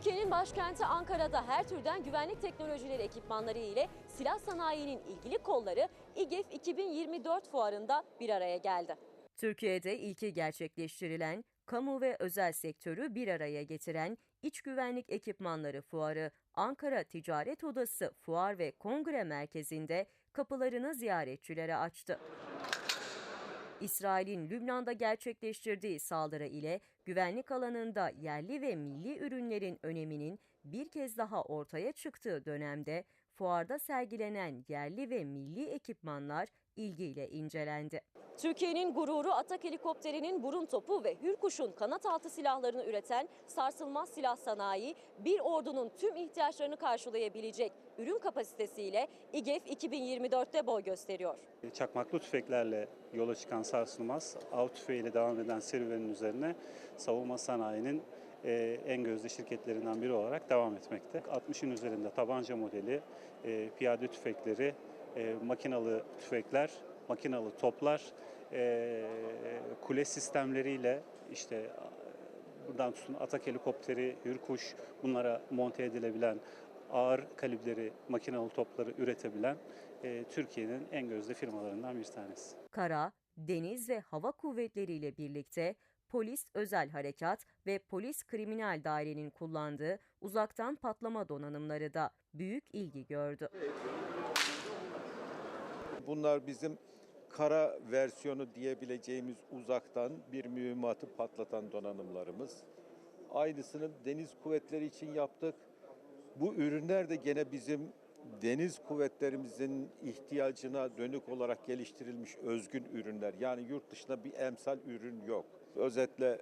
Türkiye'nin başkenti Ankara'da her türden güvenlik teknolojileri ekipmanları ile silah sanayinin ilgili kolları İGEF 2024 fuarında bir araya geldi. Türkiye'de ilki gerçekleştirilen, kamu ve özel sektörü bir araya getiren İç Güvenlik Ekipmanları Fuarı Ankara Ticaret Odası Fuar ve Kongre Merkezi'nde kapılarını ziyaretçilere açtı. İsrail'in Lübnan'da gerçekleştirdiği saldırı ile güvenlik alanında yerli ve milli ürünlerin öneminin bir kez daha ortaya çıktığı dönemde fuarda sergilenen yerli ve milli ekipmanlar ilgiyle incelendi. Türkiye'nin gururu Atak helikopterinin burun topu ve Hürkuş'un kanat altı silahlarını üreten sarsılmaz silah sanayi bir ordunun tüm ihtiyaçlarını karşılayabilecek ürün kapasitesiyle İGEF 2024'te boy gösteriyor. Çakmaklı tüfeklerle yola çıkan sarsılmaz, av tüfeğiyle devam eden serüvenin üzerine savunma sanayinin en gözde şirketlerinden biri olarak devam etmekte. 60'ın üzerinde tabanca modeli, e, piyade tüfekleri, e, makinalı tüfekler, makinalı toplar, e, kule sistemleriyle işte buradan tutun atak helikopteri, hürkuş bunlara monte edilebilen ağır kalibleri makinalı topları üretebilen e, Türkiye'nin en gözde firmalarından bir tanesi. Kara, deniz ve hava kuvvetleriyle birlikte polis özel harekat ve polis kriminal dairenin kullandığı uzaktan patlama donanımları da büyük ilgi gördü. Bunlar bizim kara versiyonu diyebileceğimiz uzaktan bir mühimmatı patlatan donanımlarımız. Aynısını deniz kuvvetleri için yaptık. Bu ürünler de gene bizim deniz kuvvetlerimizin ihtiyacına dönük olarak geliştirilmiş özgün ürünler. Yani yurt dışında bir emsal ürün yok. Özetle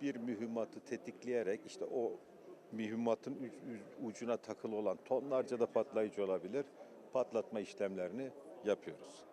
bir mühimmatı tetikleyerek işte o mühimmatın uc- ucuna takılı olan tonlarca da patlayıcı olabilir. Patlatma işlemlerini yapıyoruz.